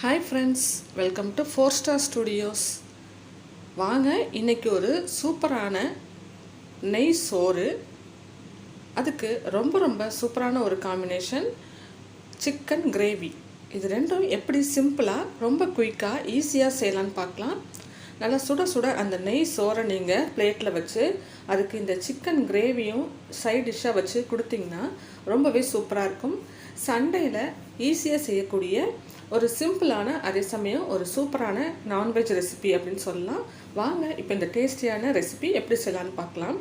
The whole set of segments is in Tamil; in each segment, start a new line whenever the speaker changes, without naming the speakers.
Hi friends welcome to four star studios வாங்க இன்னைக்கு ஒரு சூப்பரான நெய் சோறு. அதுக்கு ரொம்ப ரொம்ப சூப்பரான ஒரு காம்பினேஷன் சிக்கன் கிரேவி இது ரெண்டும் எப்படி சிம்பிளாக ரொம்ப குயிக்காக ஈஸியாக செய்யலான்னு பார்க்கலாம். நல்லா சுட சுட அந்த நெய் சோறை நீங்கள் பிளேட்டில் வச்சு அதுக்கு இந்த சிக்கன் கிரேவியும் சைட் டிஷ்ஷாக வச்சு கொடுத்தீங்கன்னா ரொம்பவே சூப்பராக இருக்கும். சண்டேயில் ஈஸியாக செய்யக்கூடிய ஒரு சிம்பிளான அதே சமயம் ஒரு சூப்பரான நான்வெஜ் ரெசிபி அப்படின்னு சொல்லலாம். வாங்க இப்போ இந்த டேஸ்டியான ரெசிபி எப்படி செய்யலான்னு பார்க்கலாம்.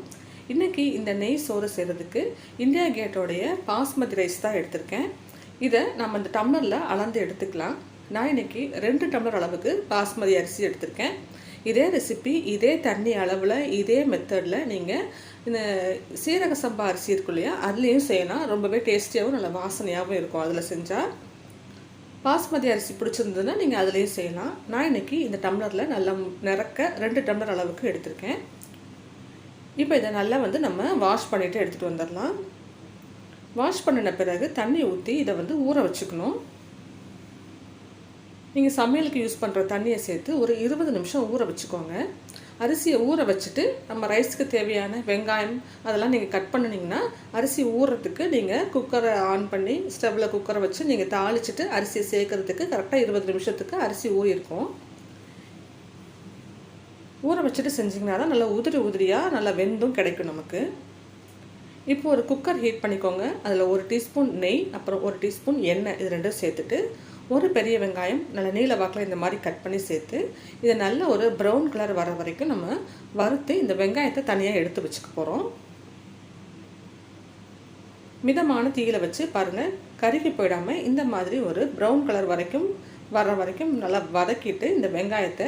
இன்றைக்கி இந்த நெய் சோறு செய்கிறதுக்கு இந்தியா கேட்டோடைய பாஸ்மதி ரைஸ் தான் எடுத்திருக்கேன். இதை நம்ம இந்த டம்ளரில் அளந்து எடுத்துக்கலாம். நான் இன்னைக்கு ரெண்டு டம்ளர் அளவுக்கு பாஸ்மதி அரிசி எடுத்திருக்கேன். இதே ரெசிபி இதே தண்ணி அளவில் இதே மெத்தடில் நீங்கள் இந்த சீரக சம்பா அரிசி இருக்கும் இல்லையா அதுலேயும் செய்யலாம். ரொம்பவே டேஸ்டியாகவும் நல்ல வாசனையாகவும் இருக்கும் அதில் செஞ்சால் பாஸ்மதி அரிசி பிடிச்சிருந்ததுன்னா நீங்கள் அதுலேயும் செய்யலாம். நான் இன்றைக்கி இந்த டம்ளரில் நல்லா நிறக்க ரெண்டு டம்ளர் அளவுக்கு எடுத்திருக்கேன். இப்போ இதை நல்லா வந்து நம்ம வாஷ் பண்ணிவிட்டு எடுத்துகிட்டு வந்துடலாம். வாஷ் பண்ணின பிறகு தண்ணி ஊற்றி இதை வந்து ஊற வச்சுக்கணும். நீங்கள் சமையலுக்கு யூஸ் பண்ணுற தண்ணியை சேர்த்து ஒரு இருபது நிமிஷம் ஊற வச்சுக்கோங்க. அரிசியை ஊற வச்சுட்டு நம்ம ரைஸ்க்கு தேவையான வெங்காயம் அதெல்லாம் நீங்கள் கட் பண்ணினீங்கன்னா அரிசி ஊறுறதுக்கு நீங்கள் குக்கரை ஆன் பண்ணி ஸ்டவ்வில் குக்கரை வச்சு நீங்கள் தாளிச்சிட்டு அரிசியை சேர்க்கறதுக்கு கரெக்டாக இருபது நிமிஷத்துக்கு அரிசி ஊறியிருக்கும் ஊற வச்சுட்டு செஞ்சிங்கன்னா தான் நல்லா உதிரி உதிரியாக நல்லா வெந்தும் கிடைக்கும் நமக்கு. இப்போ ஒரு குக்கர் ஹீட் பண்ணிக்கோங்க. அதில் ஒரு டீஸ்பூன் நெய் அப்புறம் ஒரு டீஸ்பூன் எண்ணெய் இது ரெண்டும் சேர்த்துட்டு ஒரு பெரிய வெங்காயம் நல்ல நீல வாக்கில் இந்த மாதிரி கட் பண்ணி சேர்த்து இதை நல்ல ஒரு ப்ரௌன் கலர் வர வரைக்கும் நம்ம வறுத்து இந்த வெங்காயத்தை தனியாக எடுத்து வச்சுக்க போகிறோம் மிதமான தீயில வச்சு பாருங்கள் கருகி போயிடாமல் இந்த மாதிரி ஒரு ப்ரௌன் கலர் வரைக்கும் வர வரைக்கும் நல்லா வதக்கிட்டு இந்த வெங்காயத்தை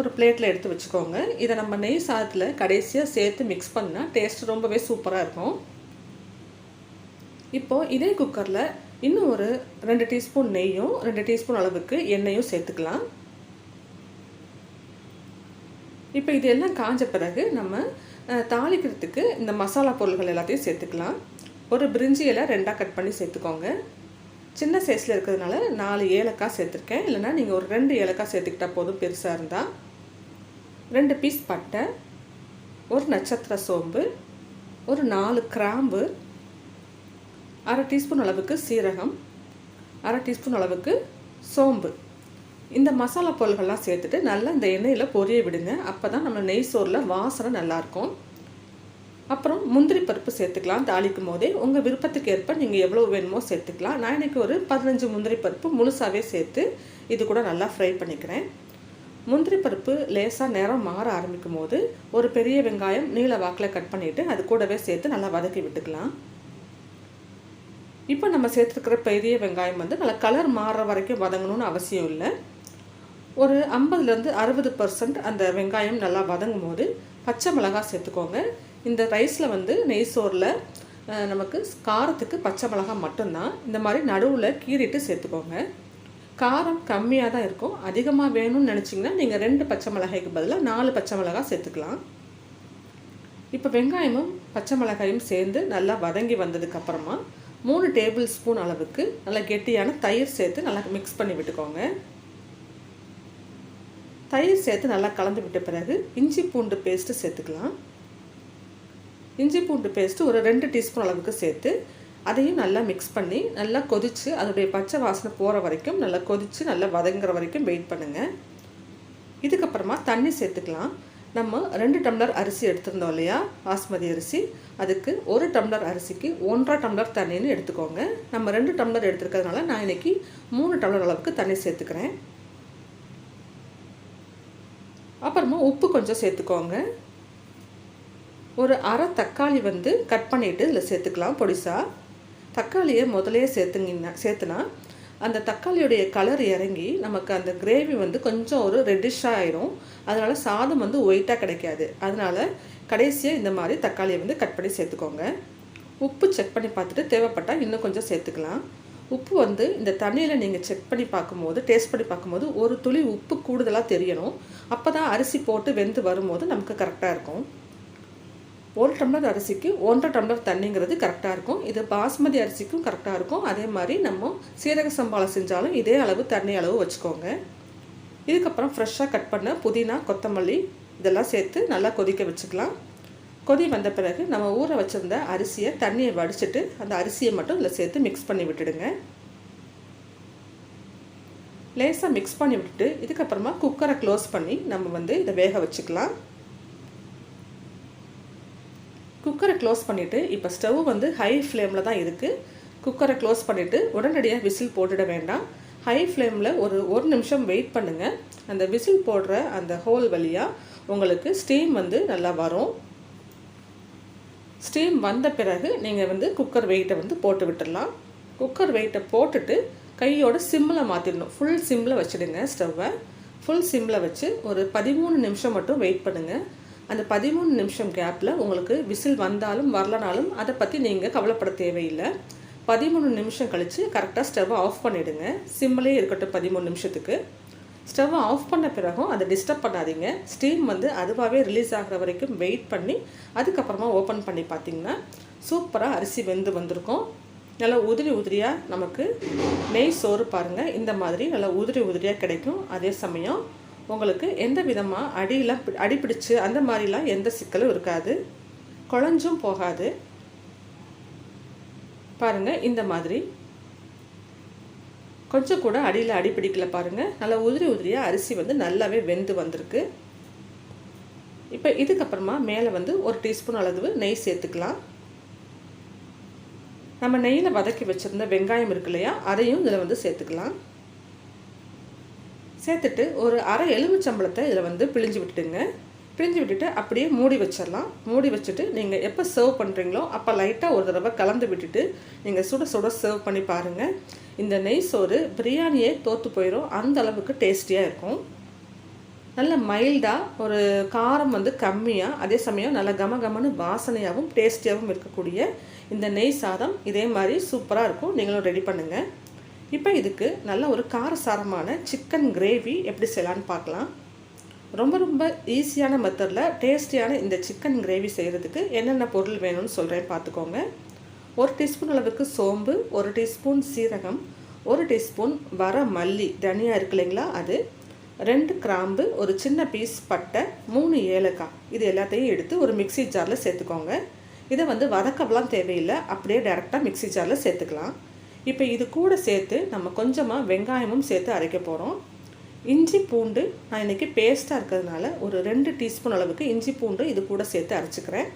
ஒரு பிளேட்டில் எடுத்து வச்சுக்கோங்க. இதை நம்ம நெய் சாதத்தில் கடைசியாக சேர்த்து மிக்ஸ் பண்ணால் டேஸ்ட் ரொம்பவே சூப்பராக இருக்கும். இப்போது இதே குக்கரில் இன்னும் ஒரு ரெண்டு டீஸ்பூன் நெய்யும் ரெண்டு டீஸ்பூன் அளவுக்கு எண்ணெயும் சேர்த்துக்கலாம். இப்போ இது எல்லாம் காஞ்ச பிறகு நம்ம தாளிக்கிறதுக்கு இந்த மசாலா பொருள்கள் எல்லாத்தையும் சேர்த்துக்கலாம். ஒரு பிரிஞ்சி இலை ரெண்டாக கட் பண்ணி சேர்த்துக்கோங்க. சின்ன சைஸில் இருக்கிறதுனால நாலு ஏலக்காய் சேர்த்துருக்கேன். இல்லைனா நீங்கள் ஒரு ரெண்டு ஏலக்காய் சேர்த்துக்கிட்டால் போதும் பெருசாக இருந்தால் ரெண்டு பீஸ் பட்டை ஒரு நட்சத்திர சோம்பு ஒரு நாலு கிராம்பு அரை டீஸ்பூன் அளவுக்கு சீரகம் அரை டீஸ்பூன் அளவுக்கு சோம்பு. இந்த மசாலா பொருள்கள்லாம் சேர்த்துட்டு நல்லா இந்த எண்ணெயில் பொரிய விடுங்க. அப்போ தான் நம்ம நெய் சோறில் வாசனை நல்லாயிருக்கும். அப்புறம் முந்திரி பருப்பு சேர்த்துக்கலாம் தாளிக்கும் போதே. உங்கள் விருப்பத்துக்கு ஏற்ப நீங்கள் எவ்வளோ வேணுமோ சேர்த்துக்கலாம். நான் இன்றைக்கி ஒரு பதினஞ்சு முந்திரி பருப்பு முழுசாகவே சேர்த்து இது கூட நல்லா ஃப்ரை பண்ணிக்கிறேன். முந்திரி பருப்பு லேசாக நேரம் மாற ஆரம்பிக்கும் போது ஒரு பெரிய வெங்காயம் நீல வாக்கில் கட் பண்ணிவிட்டு அது கூடவே சேர்த்து நல்லா வதக்கி விட்டுக்கலாம். இப்போ நம்ம சேர்த்துருக்கிற பெரிய வெங்காயம் வந்து நல்லா கலர் மாறுற வரைக்கும் வதங்கணும்னு அவசியம் இல்லை. ஒரு ஐம்பதுலேருந்து அறுபது பர்சன்ட் அந்த வெங்காயம் நல்லா வதங்கும் போது பச்சை மிளகாய் சேர்த்துக்கோங்க. இந்த ரைஸில் வந்து நெய் சோறில் நமக்கு காரத்துக்கு பச்சை மிளகாய் மட்டும்தான். இந்த மாதிரி நடுவில் கீறிட்டு சேர்த்துக்கோங்க. காரம் கம்மியாக தான் இருக்கும். அதிகமாக வேணும்னு நினச்சிங்கன்னா நீங்கள் ரெண்டு பச்சை மிளகாய்க்கு பதிலாக நாலு பச்சை மிளகாய் சேர்த்துக்கலாம். இப்போ வெங்காயமும் பச்சை மிளகாயும் சேர்ந்து நல்லா வதங்கி வந்ததுக்கப்புறமா மூணு டேபிள் ஸ்பூன் அளவுக்கு நல்லா கெட்டியான தயிர் சேர்த்து நல்லா மிக்ஸ் பண்ணி விட்டுக்கோங்க. தயிர் சேர்த்து நல்லா கலந்து விட்ட பிறகு இஞ்சி பூண்டு பேஸ்ட்டு சேர்த்துக்கலாம். இஞ்சி பூண்டு பேஸ்ட்டு ஒரு ரெண்டு டீஸ்பூன் அளவுக்கு சேர்த்து அதையும் நல்லா மிக்ஸ் பண்ணி நல்லா கொதித்து அதோடைய பச்சை வாசனை போகிற வரைக்கும் நல்லா கொதித்து நல்லா வதங்குற வரைக்கும் வெயிட் பண்ணுங்கள் இதுக்கப்புறமா தண்ணி சேர்த்துக்கலாம். நம்ம ரெண்டு டம்ளர் அரிசி எடுத்திருந்தோம் இல்லையா? பாஸ்மதி அரிசி. அதுக்கு ஒரு டம்ளர் அரிசிக்கு ஒன்றரை டம்ளர் தண்ணின்னு எடுத்துக்கோங்க. நம்ம ரெண்டு டம்ளர் எடுத்துருக்கிறதுனால நான் இன்றைக்கி மூணு டம்ளர் அளவுக்கு தண்ணி சேர்த்துக்கிறேன். அப்புறமா உப்பு கொஞ்சம் சேர்த்துக்கோங்க. ஒரு அரை தக்காளி வந்து கட் பண்ணிவிட்டு இதில் சேர்த்துக்கலாம் பொடிசாக தக்காளியை முதலே சேர்த்துங்கன்னா சேர்த்துனா அந்த தக்காளியுடைய கலர் இறங்கி நமக்கு அந்த கிரேவி வந்து கொஞ்சம் ஒரு ரெட்டிஷாக ஆயிரும். அதனால் சாதம் வந்து ஒயிட்டாக கிடைக்காது. அதனால் கடைசியாக இந்த மாதிரி தக்காளியை வந்து கட் பண்ணி சேர்த்துக்கோங்க. உப்பு செக் பண்ணி பார்த்துட்டு தேவைப்பட்டால் இன்னும் கொஞ்சம் சேர்த்துக்கலாம். உப்பு வந்து இந்த தண்ணியில் நீங்கள் செக் பண்ணி பார்க்கும்போது டேஸ்ட் பண்ணி பார்க்கும்போது ஒரு துளி உப்பு கூடுதலாக தெரியணும். அப்போ தான் அரிசி போட்டு வெந்து வரும்போது நமக்கு கரெக்டாக இருக்கும். ஒரு டம்ளர் அரிசிக்கு ஒன்றரை டம்ளர் தண்ணிங்கிறது கரெக்டாக இருக்கும். இது பாஸ்மதி அரிசிக்கும் கரெக்டாக இருக்கும். அதே மாதிரி நம்ம சீரக சம்பாளம் செஞ்சாலும் இதே அளவு தண்ணி அளவு வச்சுக்கோங்க. இதுக்கப்புறம் ஃப்ரெஷ்ஷாக கட் பண்ண புதினா கொத்தமல்லி இதெல்லாம் சேர்த்து நல்லா கொதிக்க வச்சுக்கலாம். கொதி வந்த பிறகு நம்ம ஊற வச்சுருந்த அரிசியை தண்ணியை வடிச்சிட்டு அந்த அரிசியை மட்டும் இதில் சேர்த்து மிக்ஸ் பண்ணி விட்டுடுங்க. லேசாக மிக்ஸ் பண்ணி விட்டுட்டு இதுக்கப்புறமா குக்கரை க்ளோஸ் பண்ணி நம்ம வந்து இதை வேக வச்சுக்கலாம். குக்கரை க்ளோஸ் பண்ணிவிட்டு இப்போ ஸ்டவ் வந்து ஹை ஃப்ளேமில் தான் இருக்குது குக்கரை க்ளோஸ் பண்ணிவிட்டு உடனடியாக விசில் போட்டுட வேண்டாம். ஹை ஃப்ளேமில் ஒரு ஒரு நிமிஷம் வெயிட் பண்ணுங்கள் அந்த விசில் போடுற அந்த ஹோல் வழியாக உங்களுக்கு ஸ்டீம் வந்து நல்லா வரும். ஸ்டீம் வந்த பிறகு நீங்கள் வந்து குக்கர் வெயிட்டை வந்து போட்டு விட்டுடலாம். குக்கர் வெயிட்டை போட்டுட்டு கையோட சிம்மில் மாற்றிடணும் ஃபுல் சிம்மில் வச்சுடுங்க ஸ்டவ்வை. ஃபுல் சிம்மில் வச்சு ஒரு பதிமூணு நிமிஷம் மட்டும் வெயிட் பண்ணுங்கள் அந்த பதிமூணு நிமிஷம் கேப்பில் உங்களுக்கு விசில் வந்தாலும் வரலனாலும் அதை பற்றி நீங்கள் கவலைப்பட தேவையில்லை. பதிமூணு நிமிஷம் கழித்து கரெக்டாக ஸ்டவ்வை ஆஃப் பண்ணிவிடுங்க சிம்மிலே இருக்கட்டும் பதிமூணு நிமிஷத்துக்கு. ஸ்டவ்வை ஆஃப் பண்ண பிறகும் அதை டிஸ்டர்ப் பண்ணாதீங்க. ஸ்டீம் வந்து அதுவாகவே ரிலீஸ் ஆகிற வரைக்கும் வெயிட் பண்ணி அதுக்கப்புறமா ஓப்பன் பண்ணி பார்த்தீங்கன்னா சூப்பராக அரிசி வெந்து வந்திருக்கும். நல்லா உதிரி உதிரியாக நமக்கு நெய் சோறு பாருங்கள் இந்த மாதிரி நல்லா உதிரி உதிரியாக கிடைக்கும். அதே சமயம் உங்களுக்கு எந்த விதமாக அடியெலாம் அடிப்பிடிச்சு அந்த மாதிரிலாம் எந்த சிக்கலும் இருக்காது. குழஞ்சும் போகாது. பாருங்கள் இந்த மாதிரி. கொஞ்சம் கூட அடியில் அடி பிடிக்கல பாருங்கள் நல்லா உதிரி உதிரியாக அரிசி வந்து நல்லாவே வெந்து வந்திருக்கு. இப்போ இதுக்கப்புறமா மேலே வந்து ஒரு டீஸ்பூன் அளவு நெய் சேர்த்துக்கலாம். நம்ம நெய்யில் வதக்கி வச்சுருந்த வெங்காயம் இருக்கு இல்லையா அதையும் இதில் வந்து சேர்த்துக்கலாம். சேர்த்துட்டு ஒரு அரை எலுமிச்சம்பளத்தை இதில் வந்து பிழிஞ்சு விட்டுடுங்க. பிழிஞ்சு விட்டுட்டு அப்படியே மூடி வச்சிடலாம். மூடி வச்சுட்டு நீங்கள் எப்போ சர்வ் பண்ணுறீங்களோ அப்போ லைட்டாக ஒரு தடவை கலந்து விட்டுட்டு நீங்கள் சுட சுட சர்வ் பண்ணி பாருங்கள் இந்த நெய் சோறு பிரியாணியே தோற்று போயிடும் அந்த அளவுக்கு டேஸ்டியாக இருக்கும். நல்ல மைல்டாக ஒரு காரம் வந்து கம்மியாக அதே சமயம் நல்ல கம கமனு வாசனையாகவும் டேஸ்டியாகவும் இருக்கக்கூடிய இந்த நெய் சாதம் இதே மாதிரி சூப்பராக இருக்கும். நீங்களும் ரெடி பண்ணுங்கள் இப்போ இதுக்கு நல்ல ஒரு காரசாரமான சிக்கன் கிரேவி எப்படி செய்யலான்னு பார்க்கலாம். ரொம்ப ரொம்ப ஈஸியான மெத்தடில் டேஸ்டியான இந்த சிக்கன் கிரேவி செய்கிறதுக்கு என்னென்ன பொருள் வேணும்னு சொல்கிறேன் பார்த்துக்கோங்க. ஒரு டீஸ்பூன் அளவுக்கு சோம்பு ஒரு டீஸ்பூன் சீரகம் ஒரு டீஸ்பூன் வர மல்லி தனியா இருக்கு இல்லைங்களா அது? ரெண்டு கிராம்பு ஒரு சின்ன பீஸ் பட்டை மூணு ஏலக்காய். இது எல்லாத்தையும் எடுத்து ஒரு மிக்சி ஜாரில் சேர்த்துக்கோங்க. இதை வந்து வதக்கவெல்லாம் தேவையில்லை. அப்படியே டேரெக்டாக மிக்சி ஜாரில் சேர்த்துக்கலாம். இப்போ இது கூட சேர்த்து நம்ம கொஞ்சமாக வெங்காயமும் சேர்த்து அரைக்க போகிறோம் இஞ்சி பூண்டு நான் இன்றைக்கி பேஸ்ட்டாக இருக்கிறதுனால ஒரு ரெண்டு டீஸ்பூன் அளவுக்கு இஞ்சி பூண்டு இது கூட சேர்த்து அரைச்சிக்கிறேன்.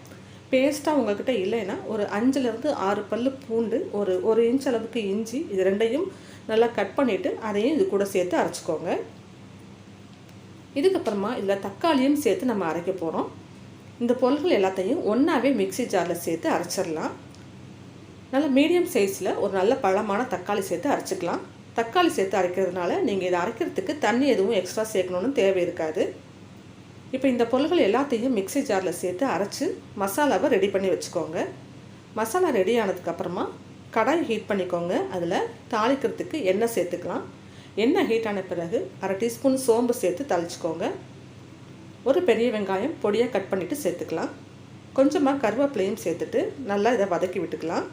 பேஸ்ட்டாக உங்கள்கிட்ட இல்லைன்னா ஒரு அஞ்சுலேருந்து ஆறு பல் பூண்டு ஒரு ஒரு இன்ச் அளவுக்கு இஞ்சி இது ரெண்டையும் நல்லா கட் பண்ணிவிட்டு அதையும் இது கூட சேர்த்து அரைச்சிக்கோங்க. இதுக்கப்புறமா இதில் தக்காளியும் சேர்த்து நம்ம அரைக்க போகிறோம் இந்த பொருள்கள் எல்லாத்தையும் ஒன்றாவே மிக்சி ஜாரில் சேர்த்து அரைச்சிடலாம் நல்ல மீடியம் சைஸில் ஒரு நல்ல பழமான தக்காளி சேர்த்து அரைச்சிக்கலாம். தக்காளி சேர்த்து அரைக்கிறதுனால நீங்கள் இதை அரைக்கிறதுக்கு தண்ணி எதுவும் எக்ஸ்ட்ரா சேர்க்கணுன்னு தேவை இருக்காது. இப்போ இந்த பொருள்கள் எல்லாத்தையும் மிக்சி ஜாரில் சேர்த்து அரைச்சி மசாலாவை ரெடி பண்ணி வச்சுக்கோங்க. மசாலா ரெடி ஆனதுக்கப்புறமா கடாய் ஹீட் பண்ணிக்கோங்க. அதில் தாளிக்கிறதுக்கு எண்ணெய் சேர்த்துக்கலாம். எண்ணெய் ஹீட் ஆன பிறகு அரை டீஸ்பூன் சோம்பு சேர்த்து தளிச்சிக்கோங்க. ஒரு பெரிய வெங்காயம் பொடியாக கட் பண்ணிவிட்டு சேர்த்துக்கலாம். கொஞ்சமாக கருவேப்பிலையும் சேர்த்துட்டு நல்லா இதை வதக்கி விட்டுக்கலாம்.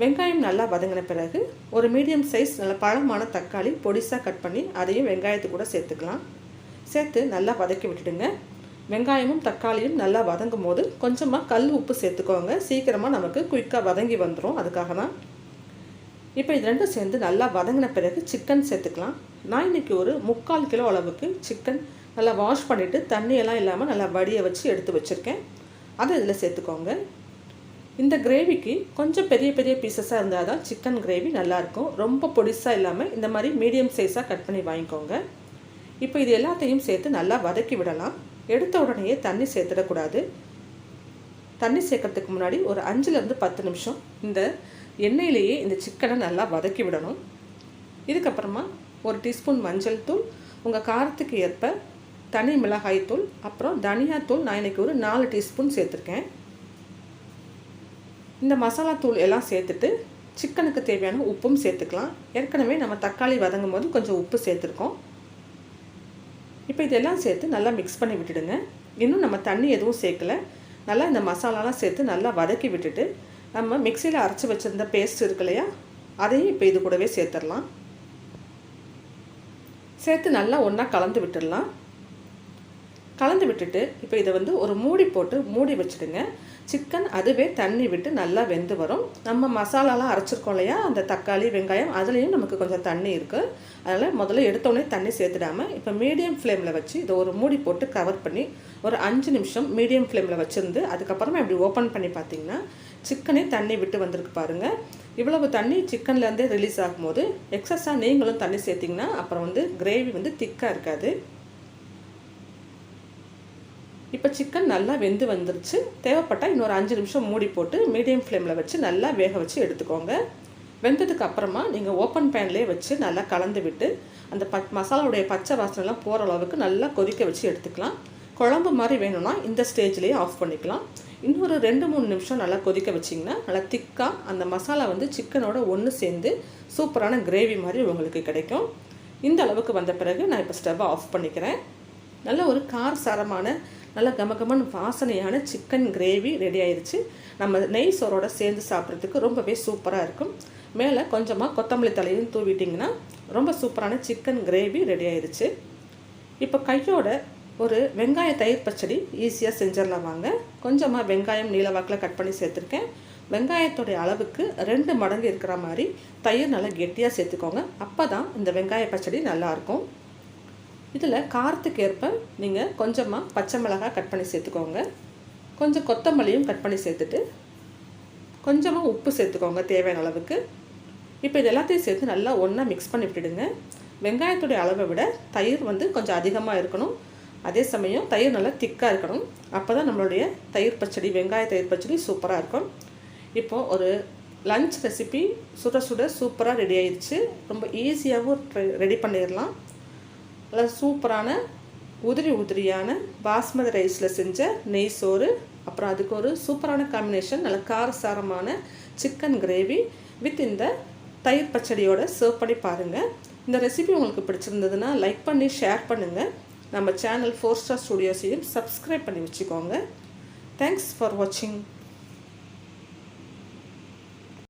வெங்காயம் நல்லா வதங்கின பிறகு ஒரு மீடியம் சைஸ் நல்ல பழமான தக்காளி பொடிசாக கட் பண்ணி அதையும் வெங்காயத்து கூட சேர்த்துக்கலாம். சேர்த்து நல்லா வதக்கி விட்டுடுங்க. வெங்காயமும் தக்காளியும் நல்லா வதங்கும் போது கொஞ்சமாக கல் உப்பு சேர்த்துக்கோங்க. சீக்கிரமாக நமக்கு குயிக்காக வதங்கி வந்துடும் அதுக்காக தான். இப்போ இது ரெண்டும் சேர்ந்து நல்லா வதங்கின பிறகு சிக்கன் சேர்த்துக்கலாம். நான் இன்றைக்கி ஒரு முக்கால் கிலோ அளவுக்கு சிக்கன் நல்லா வாஷ் பண்ணிவிட்டு தண்ணியெல்லாம் இல்லாமல் நல்லா வடியை வச்சு எடுத்து வச்சுருக்கேன். அதை இதில் சேர்த்துக்கோங்க. இந்த கிரேவிக்கு கொஞ்சம் பெரிய பெரிய பீசஸாக இருந்தால் தான் சிக்கன் கிரேவி நல்லாயிருக்கும். ரொம்ப பொடிசாக இல்லாமல் இந்த மாதிரி மீடியம் சைஸாக கட் பண்ணி வாங்கிக்கோங்க. இப்போ இது எல்லாத்தையும் சேர்த்து நல்லா வதக்கி விடலாம். எடுத்த உடனேயே தண்ணி சேர்த்துடக்கூடாது. தண்ணி சேர்க்கறதுக்கு முன்னாடி ஒரு அஞ்சுலேருந்து பத்து நிமிஷம் இந்த எண்ணெயிலேயே இந்த சிக்கனை நல்லா வதக்கி விடணும். இதுக்கப்புறமா ஒரு டீஸ்பூன் மஞ்சள் தூள் உங்கள் காரத்துக்கு ஏற்ப தனி மிளகாய் தூள் அப்புறம் தனியாத்தூள் நான் இன்றைக்கி ஒரு நாலு டீஸ்பூன் சேர்த்துருக்கேன். இந்த மசாலா தூள் எல்லாம் சேர்த்துட்டு சிக்கனுக்கு தேவையான உப்பும் சேர்த்துக்கலாம். ஏற்கனவே நம்ம தக்காளி வதங்கும் போது கொஞ்சம் உப்பு சேர்த்துருக்கோம். இப்போ இதெல்லாம் சேர்த்து நல்லா மிக்ஸ் பண்ணி விட்டுடுங்க. இன்னும் நம்ம தண்ணி எதுவும் சேர்க்கல. நல்லா இந்த மசாலாலாம் சேர்த்து நல்லா வதக்கி விட்டுட்டு நம்ம மிக்சியில் அரைச்சி வச்சுருந்த பேஸ்ட் இருக்கு இல்லையா? அதையும் இப்போ இது கூடவே சேர்த்துடலாம். சேர்த்து நல்லா ஒன்றா கலந்து விட்டுடலாம். கலந்து விட்டுட்டு இப்போ இதை வந்து ஒரு மூடி போட்டு மூடி வச்சுடுங்க. சிக்கன் அதுவே தண்ணி விட்டு நல்லா வெந்து வரும். நம்ம மசாலாலாம் அரைச்சிருக்கோம் இல்லையா? அந்த தக்காளி வெங்காயம் அதுலேயும் நமக்கு கொஞ்சம் தண்ணி இருக்குது அதனால் முதல்ல எடுத்தோடனே தண்ணி சேர்த்துடாமல் இப்போ மீடியம் ஃப்ளேமில் வச்சு இதை ஒரு மூடி போட்டு கவர் பண்ணி ஒரு அஞ்சு நிமிஷம் மீடியம் ஃப்ளேமில் வச்சுருந்து அதுக்கப்புறமா இப்படி ஓப்பன் பண்ணி பார்த்தீங்கன்னா சிக்கனே தண்ணி விட்டு வந்திருக்கு பாருங்கள் இவ்வளவு தண்ணி சிக்கன்லேருந்தே ரிலீஸ் ஆகும்போது எக்ஸஸாக நீங்களும் தண்ணி சேர்த்திங்கன்னா அப்புறம் வந்து கிரேவி வந்து திக்காக இருக்காது. இப்போ சிக்கன் நல்லா வெந்து வந்துருச்சு. தேவைப்பட்டால் இன்னொரு அஞ்சு நிமிஷம் மூடி போட்டு மீடியம் ஃப்ளேமில் வச்சு நல்லா வேக வச்சு எடுத்துக்கோங்க. வெந்ததுக்கு அப்புறமா நீங்கள் ஓப்பன் பேன்லேயே வச்சு நல்லா கலந்து விட்டு அந்த ப மசாலாவுடைய பச்சை வாசனைலாம் போகிற அளவுக்கு நல்லா கொதிக்க வச்சு எடுத்துக்கலாம். குழம்பு மாதிரி வேணும்னா இந்த ஸ்டேஜ்லேயே ஆஃப் பண்ணிக்கலாம். இன்னொரு ரெண்டு மூணு நிமிஷம் நல்லா கொதிக்க வச்சிங்கன்னா நல்லா திக்காக அந்த மசாலா வந்து சிக்கனோட ஒன்று சேர்ந்து சூப்பரான கிரேவி மாதிரி உங்களுக்கு கிடைக்கும். இந்த அளவுக்கு வந்த பிறகு நான் இப்போ ஸ்டவ்வை ஆஃப் பண்ணிக்கிறேன். நல்ல ஒரு கார் சாரமான நல்லா கமகமன் வாசனையான சிக்கன் கிரேவி ரெடி ஆயிடுச்சு நம்ம நெய் சோறோட சேர்ந்து சாப்பிட்றதுக்கு ரொம்பவே சூப்பராக இருக்கும். மேலே கொஞ்சமாக கொத்தமல்லி தலையும் தூவிட்டிங்கன்னா ரொம்ப சூப்பரான சிக்கன் கிரேவி ரெடி ஆயிடுச்சு இப்போ கையோட ஒரு வெங்காய தயிர் பச்சடி ஈஸியாக செஞ்சிடலாம் வாங்க. கொஞ்சமாக வெங்காயம் நீளவாக்கில் கட் பண்ணி சேர்த்துருக்கேன். வெங்காயத்துடைய அளவுக்கு ரெண்டு மடங்கு இருக்கிற மாதிரி தயிர் நல்லா கெட்டியாக சேர்த்துக்கோங்க. அப்போ தான் இந்த வெங்காய பச்சடி நல்லாயிருக்கும் இதில் காரத்துக்கு ஏற்ப நீங்கள் கொஞ்சமாக பச்சை மிளகாய் கட் பண்ணி சேர்த்துக்கோங்க. கொஞ்சம் கொத்தமல்லியும் கட் பண்ணி சேர்த்துட்டு கொஞ்சமாக உப்பு சேர்த்துக்கோங்க தேவையான அளவுக்கு. இப்போ இது எல்லாத்தையும் சேர்த்து நல்லா ஒன்றா மிக்ஸ் பண்ணி விட்டுடுங்க. வெங்காயத்துடைய அளவை விட தயிர் வந்து கொஞ்சம் அதிகமாக இருக்கணும். அதே சமயம் தயிர் நல்லா திக்காக இருக்கணும். அப்போ தான் நம்மளுடைய தயிர் பச்சடி வெங்காய தயிர் பச்சடி சூப்பராக இருக்கும். இப்போது ஒரு லஞ்ச் ரெசிபி சுட சுட சூப்பராக ரெடி ஆயிடுச்சு. ரொம்ப ஈஸியாகவும் ரெடி பண்ணிடலாம். நல்லா சூப்பரான உதிரி உதிரியான பாஸ்மதி ரைஸில் செஞ்ச நெய் சோறு அப்புறம் அதுக்கு ஒரு சூப்பரான காம்பினேஷன் நல்ல காரசாரமான சிக்கன் கிரேவி வித் இந்த தயிர் பச்சடியோட சர்வ் பண்ணி பாருங்கள் இந்த ரெசிபி உங்களுக்கு பிடிச்சிருந்ததுன்னா லைக் பண்ணி ஷேர் பண்ணுங்கள் நம்ம சேனல் ஃபோர் ஸ்டார் ஸ்டுடியோஸையும் சப்ஸ்கிரைப் பண்ணி வச்சுக்கோங்க. தேங்க்ஸ் ஃபார் வாட்சிங்